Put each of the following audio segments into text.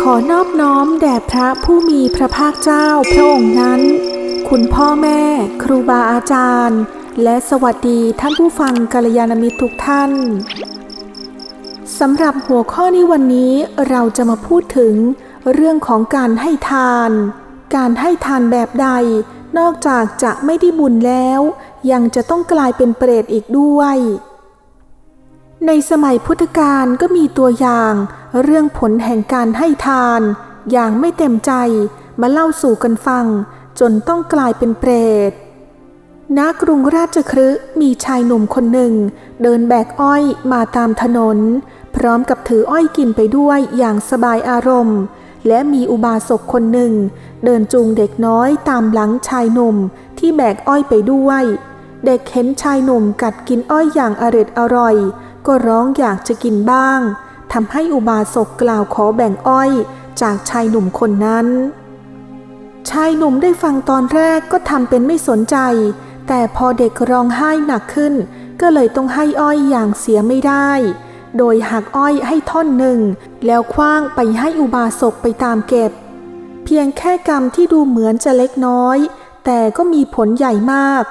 ขอนอบน้อมแด่พระผู้มีพระภาคเจ้าพระองค์นั้น คุณพ่อแม่ ครูบาอาจารย์ และสวัสดีท่านผู้ฟังกัลยาณมิตรทุกท่านสำหรับหัวข้อในวันนี้เราจะมาพูดถึง เรื่องของการให้ทาน การให้ทานแบบใด นอกจากจะไม่ได้บุญแล้ว ยังจะต้องกลายเป็นเปรตอีกด้วย ในสมัยพุทธกาลก็มีตัวอย่างเรื่องผลแห่งการให้ทาน อย่างไม่เต็มใจมาเล่าสู่กันฟัง จนต้องกลายเป็นเปรตณกรุงราชคฤห์มีชายหนุ่มคนหนึ่ง เดินแบกอ้อยมาตามถนน พร้อมกับถืออ้อยกินไปด้วยอย่างสบายอารมณ์ และมีอุบาสกคนหนึ่ง เดินจูงเด็กน้อยตามหลังชายหนุ่มที่แบกอ้อยไปด้วย เด็กเห็นชายหนุ่มกัดกินอ้อยอย่างอร็ดอร่อย ก็ร้องอยากจะกินบ้างทำให้อุบาสกกล่าวขอแบ่งอ้อยจากชายหนุ่มคนนั้น ชายหนุ่มได้ฟังตอนแรกก็ทำเป็นไม่สนใจ แต่พอเด็กร้องไห้หนักขึ้น ก็เลยต้องให้อ้อยอย่างเสียไม่ได้ โดยหักอ้อยให้ท่อนหนึ่ง แล้วคว้างไปให้อุบาสกไปตามเก็บ เพียงแค่กรรมที่ดูเหมือนจะเล็กน้อย แต่ก็มีผลใหญ่มาก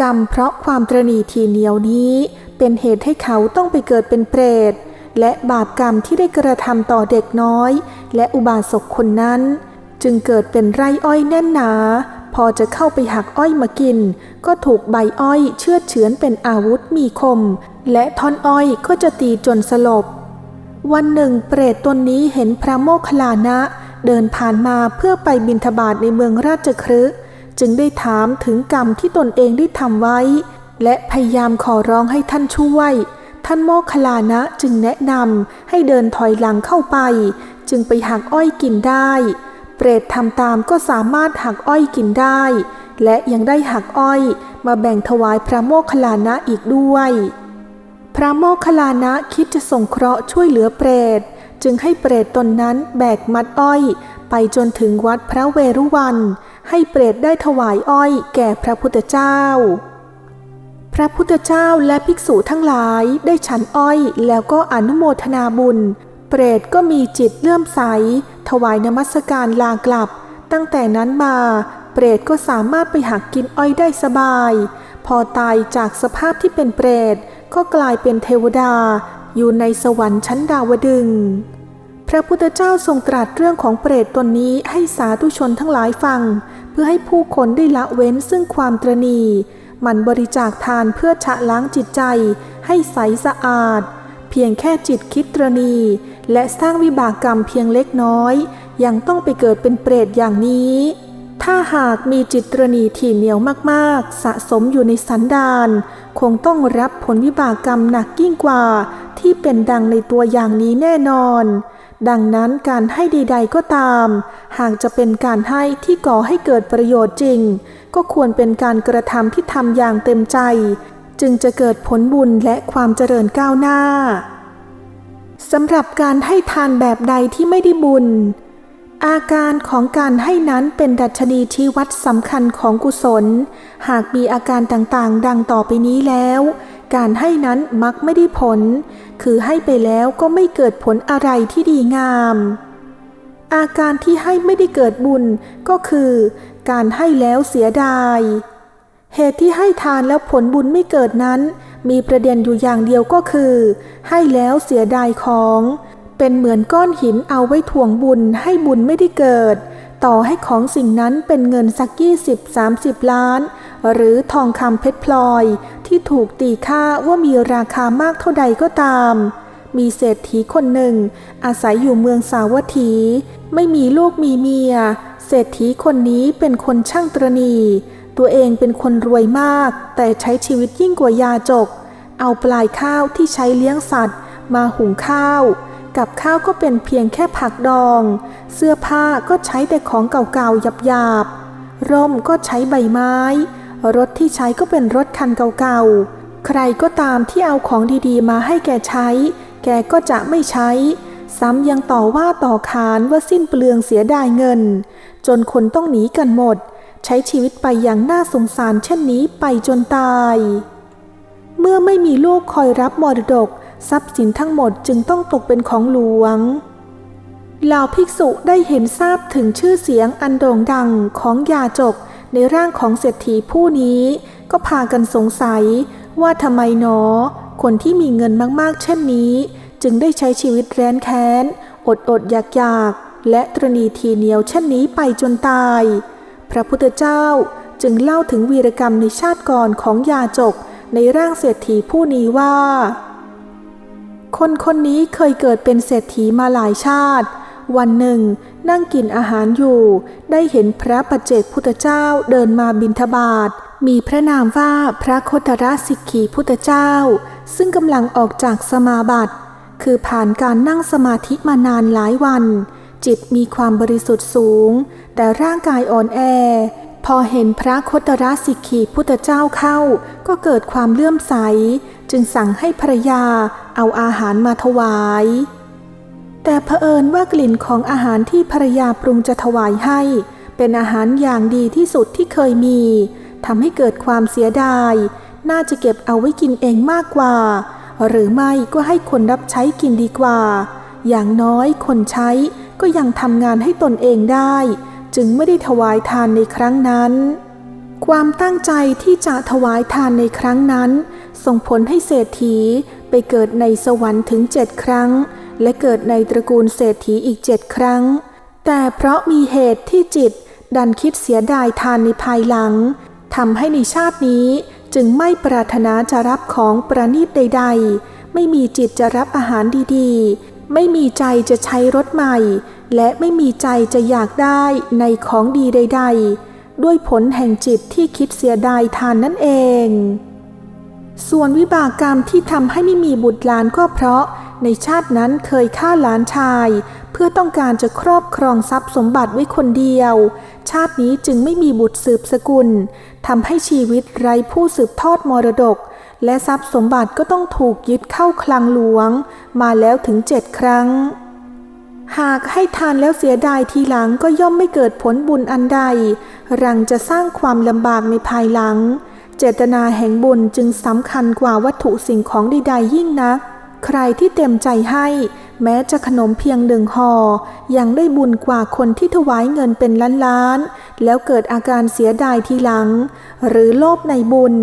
กรรมเพราะความตรณีทีเหนียวนี้ เป็นเหตุให้เขาต้องไปเกิดเป็นเปรต และบาปกรรมที่ได้กระทำต่อเด็กน้อย และอุบาสกคนนั้น จึงเกิดเป็นไร่อ้อยแน่นหนา พอจะเข้าไปหักอ้อยมากิน ก็ถูกใบอ้อยเชือดเฉือนเป็นอาวุธมีคม และท่อนอ้อยก็จะตีจนสลบ วันหนึ่งเปรตตนนี้เห็นพระโมคคัลลานะ เดินผ่านมาเพื่อไปบิณฑบาตในเมืองราชคฤห์จึงได้ถามถึงกรรมที่ตนเองได้ทำไว้ และพยายามขอร้องให้ท่านช่วย ท่านโมคลานะจึงแนะนำให้เดินถอยหลังเข้าไป จึงไปหักอ้อยกินได้ เปรตทำตามก็สามารถหักอ้อยกินได้ และยังได้หักอ้อยมาแบ่งถวายพระโมคลานะอีกด้วย พระโมคคลานะคิดจะส่งเคราะห์ช่วยเหลือเปรต จึงให้เปรตตนนั้นแบกมัดอ้อย ไปจนถึงวัดพระเวรุวัน ให้เปรตได้ถวายอ้อยแก่พระพุทธเจ้า พระพุทธเจ้าและภิกษุทั้งหลายได้ฉันอ้อยแล้วก็อนุโมทนาบุญ เปรตก็มีจิตเลื่อมใส ถวายนมัสการลากลับ ตั้งแต่นั้นมา เปรตก็สามารถไปหักกินอ้อยได้สบาย พอตายจากสภาพที่เป็นเปรตก็กลายเป็นเทวดา อยู่ในสวรรค์ชั้นดาวดึง พระพุทธเจ้าทรงตรัสเรื่องของเปรตตนนี้ให้สาธุชนทั้งหลายฟัง เพื่อให้ผู้คนได้ละเว้นซึ่งความตรณี มันบริจาคทานเพื่อชะล้างจิตใจให้ใสสะอาด เพียงแค่จิตคิดตรณี และสร้างวิบากกรรมเพียงเล็กน้อย ยังต้องไปเกิดเป็นเปรตอย่างนี้ ถ้าหากมีจิตตรณีที่เหนียวมากๆ สะสมอยู่ในสันดานคงต้องรับผลวิบากกรรมหนักยิ่งกว่า ที่เป็นดังในตัวอย่างนี้แน่นอน ดังนั้นการให้ใดๆก็ตาม หากจะเป็นการให้ที่ก่อให้เกิดประโยชน์จริง ก็ควรเป็นการกระทำที่ทำอย่างเต็มใจ จึงจะเกิดผลบุญและความเจริญก้าวหน้าสำหรับการให้ทานแบบใดที่ไม่ได้บุญ อาการของการให้นั้นเป็นดัชนีชี้วัดสำคัญของกุศล หากมีอาการต่างๆ ดังต่อไปนี้แล้ว การให้นั้นมักไม่ได้ผล คือให้ไปแล้วก็ไม่เกิดผลอะไรที่ดีงาม อาการที่ให้ไม่ได้เกิดบุญก็คือ การให้แล้วเสียดาย เหตุที่ให้ทานแล้วผลบุญไม่เกิดนั้น มีประเด็นอยู่อย่างเดียวก็คือ ให้แล้วเสียดายของ เป็นเหมือนก้อนหินเอาไว้ถ่วงบุญให้บุญไม่ได้เกิด ต่อให้ของสิ่งนั้นเป็นเงินสักยี่สิบสามสิบล้าน หรือทองคำเพชรพลอย ที่ถูกตีค่าว่ามีราคามากเท่าใดก็ตาม มีเศรษฐีคนหนึ่ง อาศัยอยู่เมืองสาวัตถี ไม่มีลูกมีเมีย เศรษฐีคนนี้เป็นคนช่างตรณี ตัวเองเป็นคนรวยมาก แต่ใช้ชีวิตยิ่งกว่ายาจก เอาปลายข้าวที่ใช้เลี้ยงสัตว์ มาหุงข้าว กับข้าวก็เป็นเพียงแค่ผักดอง เสื้อผ้าก็ใช้แต่ของเก่าๆหยาบๆ ร่มก็ใช้ใบไม้ รถที่ใช้ก็เป็นรถคันเก่าๆ ใครก็ตามที่เอาของดีๆ มาให้แกใช้ แกก็จะไม่ใช้ ซ้ำยังต่อว่าต่อขานว่าสิ้นเปลืองเสียดายเงิน จนคนต้องหนีกันหมด ใช้ชีวิตไปอย่างน่าสงสารเช่นนี้ไปจนตาย เมื่อไม่มีลูกคอยรับมรดก ทรัพย์สินทั้งหมดจึงต้องตกเป็นของหลวง เหล่าภิกษุได้เห็นทราบถึงชื่อเสียงอันโด่งดังของยาจกในร่างของเศรษฐีผู้นี้ ก็พากันสงสัยว่าทำไมหนอ คนที่มีเงินมากๆ เช่นนี้ จึงได้ใช้ชีวิตแร้นแค้น อดอดอยากอยากๆและตรณีทีเหนียวเช่นนี้ไปจนตาย พระพุทธเจ้าจึงเล่าถึงวีรกรรมในชาติก่อนของยาจกในร่างเศรษฐีผู้นี้ว่า คนคนนี้เคยเกิดเป็นเศรษฐีมาหลายชาติ วันหนึ่ง นั่งกินอาหารอยู่ ได้เห็นพระปัจเจกพุทธเจ้าเดินมาบิณฑบาตมีพระนามว่าพระโคตรสิกขีพุทธเจ้า ซึ่งกำลังออกจากสมาบัติ คือผ่านการนั่งสมาธิมานานหลายวัน จิตมีความบริสุทธิ์สูง แต่ร่างกายอ่อนแอ พอเห็นพระโคตรสิกขีพุทธเจ้าเข้า ก็เกิดความเลื่อมใส จึงสั่งให้ภรรยาเอาอาหารมาถวาย แต่เผอิญว่ากลิ่นของอาหารที่ภรรยาปรุงจะถวายให้ เป็นอาหารอย่างดีที่สุดที่เคยมีทำให้เกิดความเสียดาย น่าจะเก็บเอาไว้กินเองมากกว่า หรือไม่ก็ให้คนรับใช้กินดีกว่า อย่างน้อยคนใช้ก็ยังทำงานให้ตนเองได้ จึงไม่ได้ถวายทานในครั้งนั้น ความตั้งใจที่จะถวายทานในครั้งนั้น ส่งผลให้เศรษฐีไปเกิดในสวรรค์ถึงเจ็ดครั้ง และเกิดในตระกูลเศรษฐีอีกเจ็ดครั้ง แต่เพราะมีเหตุที่จิตดันคิดเสียดายทานในภายหลังทำให้ในชาตินี้จึงไม่ปรารถนาจะรับของประณีตใด ๆ ไม่มีจิตจะรับอาหารดีๆ ไม่มีใจจะใช้รถใหม่ และไม่มีใจจะอยากได้ในของดีใด ๆ ด้วยผลแห่งจิตที่คิดเสียดายทานนั่นเอง ส่วนวิบากกรรมที่ทำให้ไม่มีบุตรหลานก็เพราะในชาตินั้นเคยฆ่าหลานชาย เพื่อต้องการจะครอบครองทรัพย์สมบัติไว้คนเดียว ชาตินี้จึงไม่มีบุตรสืบสกุลทำให้ชีวิตไร้ผู้สืบทอดมรดก และทรัพย์สมบัติก็ต้องถูกยึดเข้าคลังหลวง มาแล้วถึงเจ็ดครั้ง หากให้ทานแล้วเสียดายทีหลังก็ย่อมไม่เกิดผลบุญอันใด รังจะสร้างความลำบากในภายหลัง เจตนาแห่งบุญจึงสำคัญกว่าวัตถุสิ่งของใดๆยิ่งนัก ใครที่เต็มใจให้ แม้จะขนมเพียงหนึ่งห่อยังได้บุญกว่าคนที่ถวายเงินเป็นล้านๆ แล้วเกิดอาการเสียดายทีหลัง หรือโลภในบุญ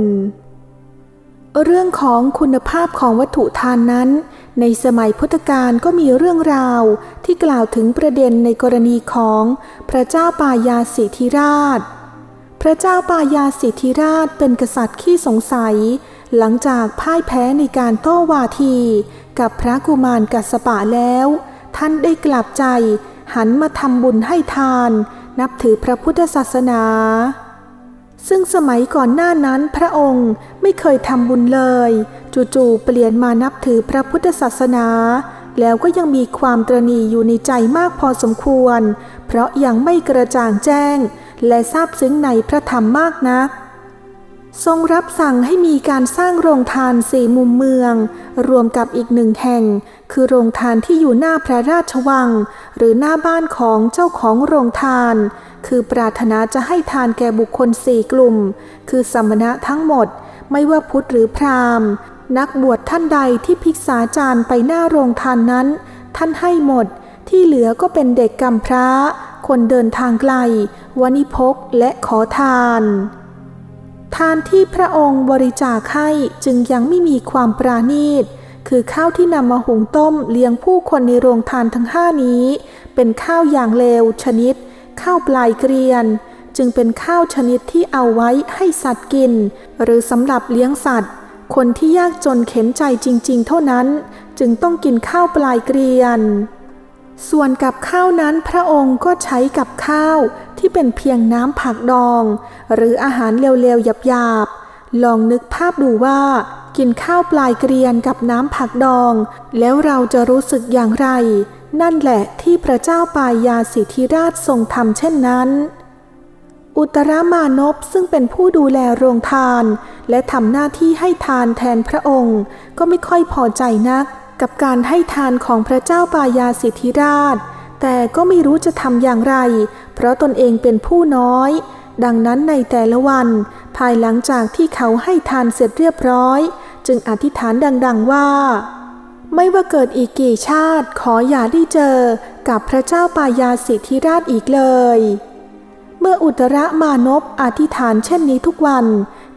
เรื่องของคุณภาพของวัตถุทานนั้น ในสมัยพุทธกาลก็มีเรื่องราวที่กล่าวถึงประเด็นในกรณีของพระเจ้าปายาสิทธิราช พระเจ้าปายาสิทธิราชเป็นกษัตริย์ขี้สงสัย หลังจากพ่ายแพ้ในการโต้วาที กับพระกุมารกัสปะแล้ว ท่านได้กลับใจหันมาทำบุญให้ทาน นับถือพระพุทธศาสนา ซึ่งสมัยก่อนหน้านั้นพระองค์ไม่เคยทำบุญเลย จู่ๆเปลี่ยนมานับถือพระพุทธศาสนา แล้วก็ยังมีความตรณีอยู่ในใจมากพอสมควร เพราะยังไม่กระจ่างแจ้ง และทราบซึ้งในพระธรรมมากนัก ทรงรับสั่งให้มีการสร้างโรงทานสี่มุมเมือง รวมกับอีกหนึ่งแห่ง คือโรงทานที่อยู่หน้าพระราชวัง หรือหน้าบ้านของเจ้าของโรงทาน คือปรารถนาจะให้ทานแก่บุคคลสี่กลุ่ม คือสมณะทั้งหมด ไม่ว่าพุทธหรือพราหมณ์ นักบวชท่านใดที่ภิกษาจารย์ไปหน้าโรงทานนั้น ท่านให้หมด ที่เหลือก็เป็นเด็กกำพร้า คนเดินทางไกล วณิพกและขอทาน ทานที่พระองค์บริจาคให้จึงยังไม่มีความปราณีตคือข้าวที่นำมาหุงต้มเลี้ยงผู้คนในโรงทานทั้งห้านี้ เป็นข้าวอย่างเลวชนิด ข้าวปลายเกรียน จึงเป็นข้าวชนิดที่เอาไว้ให้สัตว์กิน หรือสำหรับเลี้ยงสัตว์ คนที่ยากจนเข็นใจจริง ๆ เท่านั้น จึงต้องกินข้าวปลายเกรียน ส่วนกับข้าวนั้นพระองค์ก็ใช้กับข้าวที่เป็นเพียงน้ำผักดอง หรืออาหารเร็วๆหยาบๆลองนึกภาพดูว่ากินข้าวปลายเกรียนกับน้ำผักดอง แล้วเราจะรู้สึกอย่างไร นั่นแหละที่พระเจ้าปายาสิทธิราชทรงทำเช่นนั้น อุตรามานพซึ่งเป็นผู้ดูแลโรงทาน และทำหน้าที่ให้ทานแทนพระองค์ ก็ไม่ค่อยพอใจนัก กับการให้ทานของพระเจ้าปายาสิทธิราช แต่ก็ไม่รู้จะทำอย่างไร เพราะตนเองเป็นผู้น้อย ดังนั้นในแต่ละวัน ภายหลังจากที่เขาให้ทานเสร็จเรียบร้อย จึงอธิษฐานดัง ๆว่า ไม่ว่าเกิดอีกกี่ชาติขออย่าได้เจอกับพระเจ้าปายาสิทธิราชอีกเลย เมื่ออุตรมานพอธิษฐานเช่นนี้ทุกวัน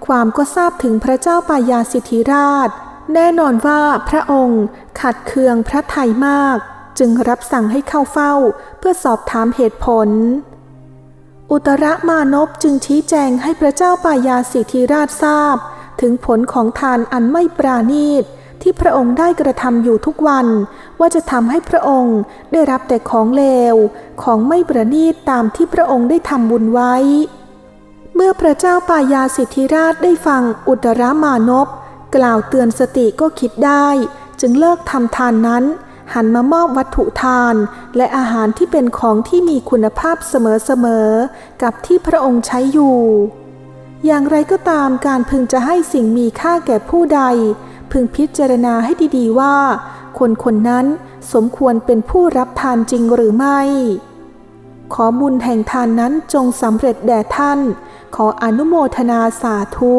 ความก็ทราบถึงพระเจ้าปายาสิทธิราช แน่นอนว่าพระองค์ขัดเคืองพระไทยมาก จึงรับสั่งให้เข้าเฝ้าเพื่อสอบถามเหตุผล อุตรมานพจึงชี้แจงให้พระเจ้าปายาสิทธิราชทราบ ถึงผลของทานอันไม่ปราณีต ที่พระองค์ได้กระทำอยู่ทุกวัน ว่าจะทำให้พระองค์ได้รับแต่ของเลว ของไม่ประณีตตามที่พระองค์ได้ทำบุญไว้ เมื่อพระเจ้าปายาสิทธิราชได้ฟังอุตรมานพกล่าวเตือนสติก็คิดได้ จึงเลิกทำทานนั้น หันมามอบวัตถุทาน และอาหารที่เป็นของที่มีคุณภาพเสมอๆกับที่พระองค์ใช้อยู่อย่างไรก็ตามการพึงจะให้สิ่งมีค่าแก่ผู้ใด พึงพิจารณาให้ดีๆว่า คนคนนั้นสมควรเป็นผู้รับทานจริงหรือไม่ ขอบุญแห่งทานนั้นจงสำเร็จแด่ท่าน ขออนุโมทนาสาธุ